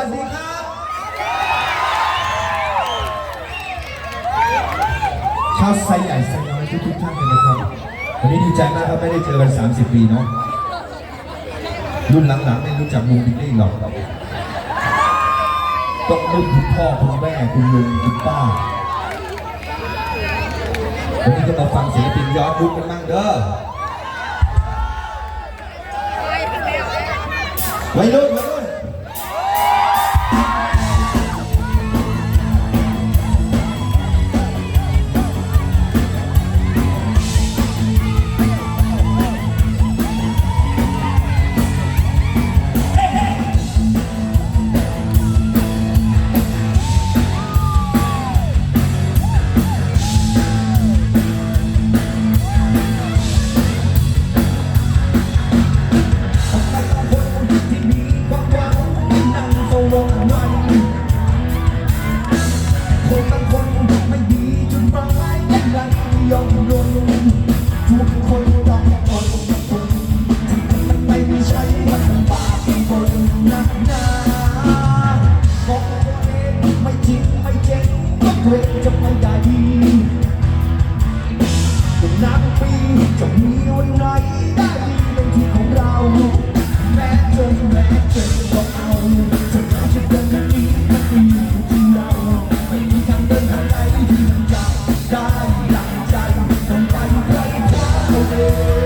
วัสดีครับ ชาวไซใหญ่ไซน้อยทุกทุกๆท่านเลยนะครับ วันนี้ดีใจมากครับไม่ได้เจอกัน 30 ปีเนาะ รุ่นหลังๆไม่รู้จักวงบิลลี่หรอกต้องรุ่นคุณพ่อคุณแม่คุณลุงคุณป้า วันนี้ก็มาฟังศิลปินย้อนยุคกันบ้างเด้อวัยรุ่นวัยรุ่น จำไม่ได้ดีเป็นนักปีจะมีวันไหนได้ดีเป็นที่ของเรา แม้เจอแม้เจอก็เอาจะเอาจะเดินทางนี้มันมีที่เราไม่มีทางเดินทางไหนที่มันจะได้ดังใจต้องไปใครจว้เอาเอง